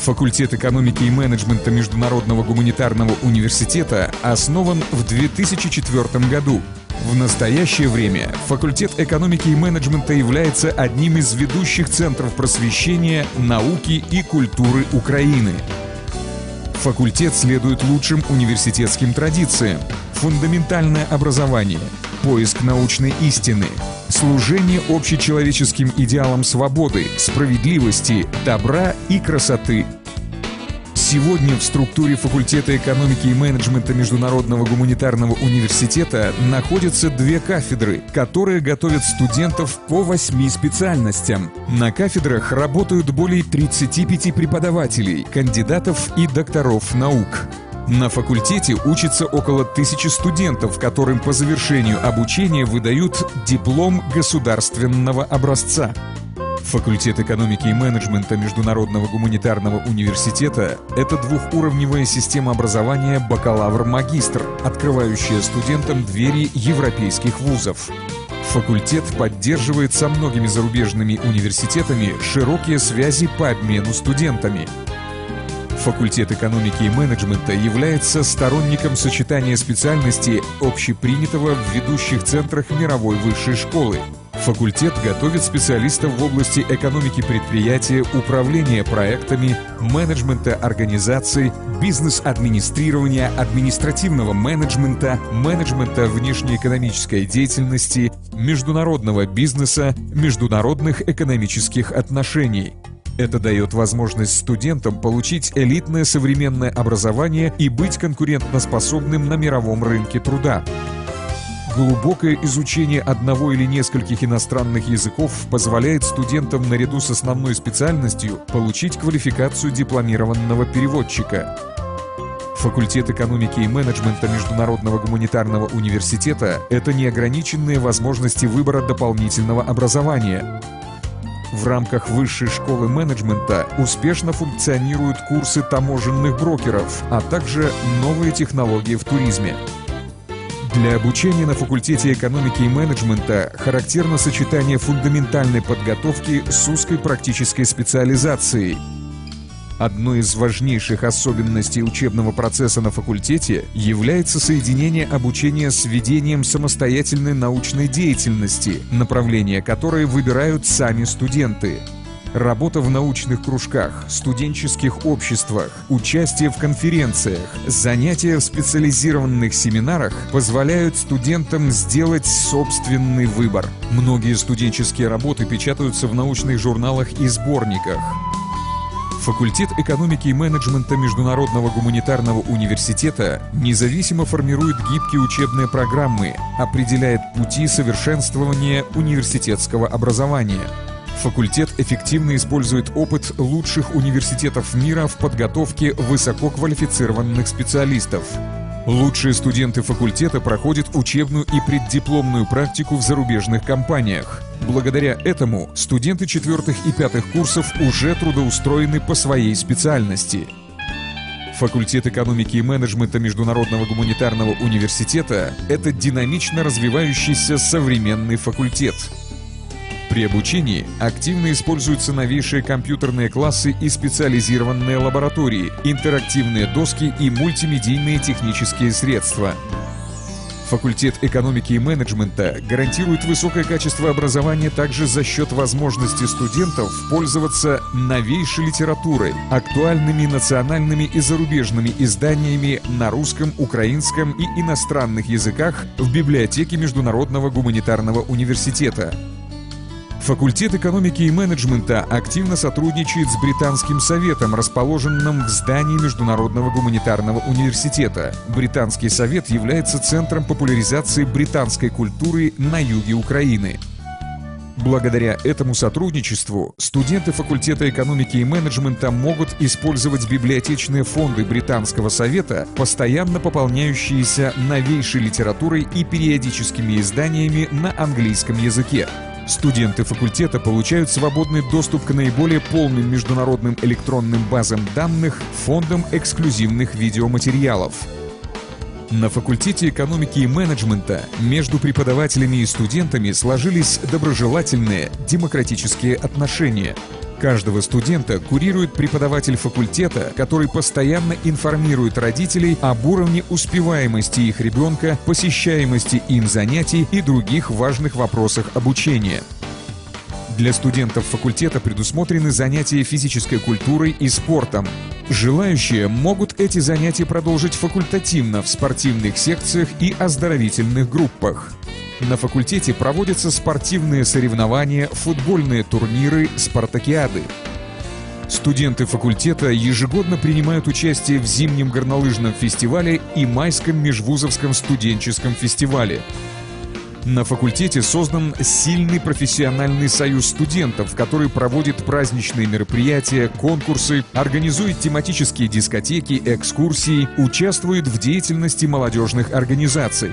Факультет экономики и менеджмента Международного гуманитарного университета основан в 2004 году. В настоящее время факультет экономики и менеджмента является одним из ведущих центров просвещения, науки и культуры Украины. Факультет следует лучшим университетским традициям. Фундаментальное образование, поиск научной истины, служение общечеловеческим идеалам свободы, справедливости, добра и красоты – Сегодня в структуре факультета экономики и менеджмента Международного гуманитарного университета находятся две кафедры, которые готовят студентов по восьми специальностям. На кафедрах работают более 35 преподавателей, кандидатов и докторов наук. На факультете учатся около тысячи студентов, которым по завершению обучения выдают диплом государственного образца. Факультет экономики и менеджмента Международного гуманитарного университета – это двухуровневая система образования бакалавр-магистр, открывающая студентам двери европейских вузов. Факультет поддерживает со многими зарубежными университетами широкие связи по обмену студентами. Факультет экономики и менеджмента является сторонником сочетания специальностей общепринятого в ведущих центрах мировой высшей школы – Факультет готовит специалистов в области экономики предприятия, управления проектами, менеджмента организаций, бизнес-администрирования, административного менеджмента, менеджмента внешнеэкономической деятельности, международного бизнеса, международных экономических отношений. Это дает возможность студентам получить элитное современное образование и быть конкурентоспособным на мировом рынке труда. Глубокое изучение одного или нескольких иностранных языков позволяет студентам наряду с основной специальностью получить квалификацию дипломированного переводчика. Факультет экономики и менеджмента Международного гуманитарного университета – это неограниченные возможности выбора дополнительного образования. В рамках высшей школы менеджмента успешно функционируют курсы таможенных брокеров, а также новые технологии в туризме. Для обучения на факультете экономики и менеджмента характерно сочетание фундаментальной подготовки с узкой практической специализацией. Одной из важнейших особенностей учебного процесса на факультете является соединение обучения с ведением самостоятельной научной деятельности, направление которой выбирают сами студенты – Работа в научных кружках, студенческих обществах, участие в конференциях, занятия в специализированных семинарах позволяют студентам сделать собственный выбор. Многие студенческие работы печатаются в научных журналах и сборниках. Факультет экономики и менеджмента Международного гуманитарного университета независимо формирует гибкие учебные программы, определяет пути совершенствования университетского образования – Факультет эффективно использует опыт лучших университетов мира в подготовке высококвалифицированных специалистов. Лучшие студенты факультета проходят учебную и преддипломную практику в зарубежных компаниях. Благодаря этому студенты четвертых и пятых курсов уже трудоустроены по своей специальности. Факультет экономики и менеджмента Международного гуманитарного университета – это динамично развивающийся современный факультет – при обучении активно используются новейшие компьютерные классы и специализированные лаборатории, интерактивные доски и мультимедийные технические средства. Факультет экономики и менеджмента гарантирует высокое качество образования также за счет возможности студентов пользоваться новейшей литературой, актуальными национальными и зарубежными изданиями на русском, украинском и иностранных языках в библиотеке Международного гуманитарного университета. Факультет экономики и менеджмента активно сотрудничает с Британским советом, расположенным в здании Международного гуманитарного университета. Британский совет является центром популяризации британской культуры на юге Украины. Благодаря этому сотрудничеству студенты факультета экономики и менеджмента могут использовать библиотечные фонды Британского совета, постоянно пополняющиеся новейшей литературой и периодическими изданиями на английском языке. Студенты факультета получают свободный доступ к наиболее полным международным электронным базам данных, фондам эксклюзивных видеоматериалов. На факультете экономики и менеджмента между преподавателями и студентами сложились доброжелательные демократические отношения – Каждого студента курирует преподаватель факультета, который постоянно информирует родителей об уровне успеваемости их ребенка, посещаемости им занятий и других важных вопросах обучения. Для студентов факультета предусмотрены занятия физической культурой и спортом. Желающие могут эти занятия продолжить факультативно в спортивных секциях и оздоровительных группах. На факультете проводятся спортивные соревнования, футбольные турниры, спартакиады. Студенты факультета ежегодно принимают участие в зимнем горнолыжном фестивале и майском межвузовском студенческом фестивале. На факультете создан сильный профессиональный союз студентов, который проводит праздничные мероприятия, конкурсы, организует тематические дискотеки, экскурсии, участвует в деятельности молодежных организаций.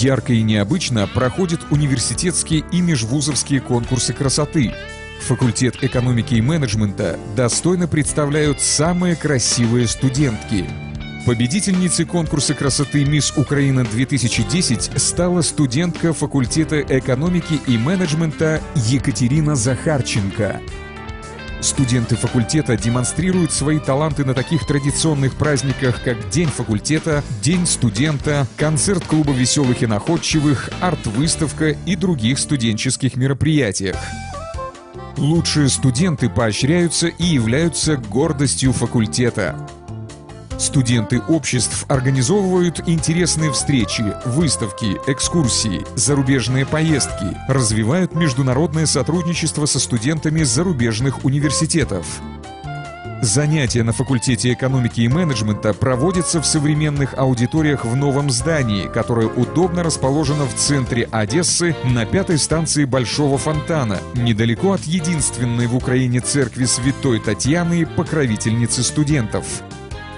Ярко и необычно проходят университетские и межвузовские конкурсы красоты. Факультет экономики и менеджмента достойно представляют самые красивые студентки. Победительницей конкурса красоты «Мисс Украина-2010» стала студентка факультета экономики и менеджмента Екатерина Захарченко. Студенты факультета демонстрируют свои таланты на таких традиционных праздниках, как День факультета, День студента, концерт клуба веселых и находчивых, арт-выставка и других студенческих мероприятиях. Лучшие студенты поощряются и являются гордостью факультета. Студенты обществ организовывают интересные встречи, выставки, экскурсии, зарубежные поездки, развивают международное сотрудничество со студентами зарубежных университетов. Занятия на факультете экономики и менеджмента проводятся в современных аудиториях в новом здании, которое удобно расположено в центре Одессы на пятой станции Большого фонтана, недалеко от единственной в Украине церкви Святой Татьяны, покровительницы студентов.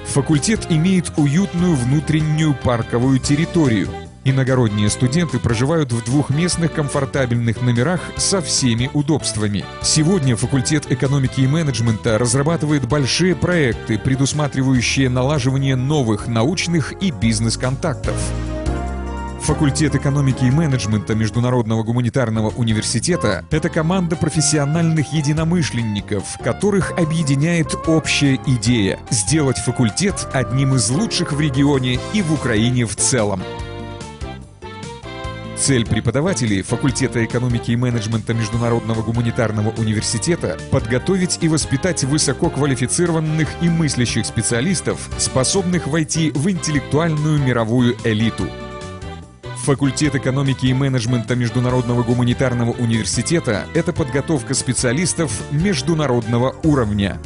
Факультет имеет уютную внутреннюю парковую территорию. Иногородние студенты проживают в двухместных комфортабельных номерах со всеми удобствами. Сегодня факультет экономики и менеджмента разрабатывает большие проекты, предусматривающие налаживание новых научных и бизнес-контактов. Факультет экономики и менеджмента Международного гуманитарного университета – это команда профессиональных единомышленников, которых объединяет общая идея – сделать факультет одним из лучших в регионе и в Украине в целом. Цель преподавателей факультета экономики и менеджмента Международного гуманитарного университета – подготовить и воспитать высококвалифицированных и мыслящих специалистов, способных войти в интеллектуальную мировую элиту – Факультет экономики и менеджмента Международного гуманитарного университета – это подготовка специалистов международного уровня.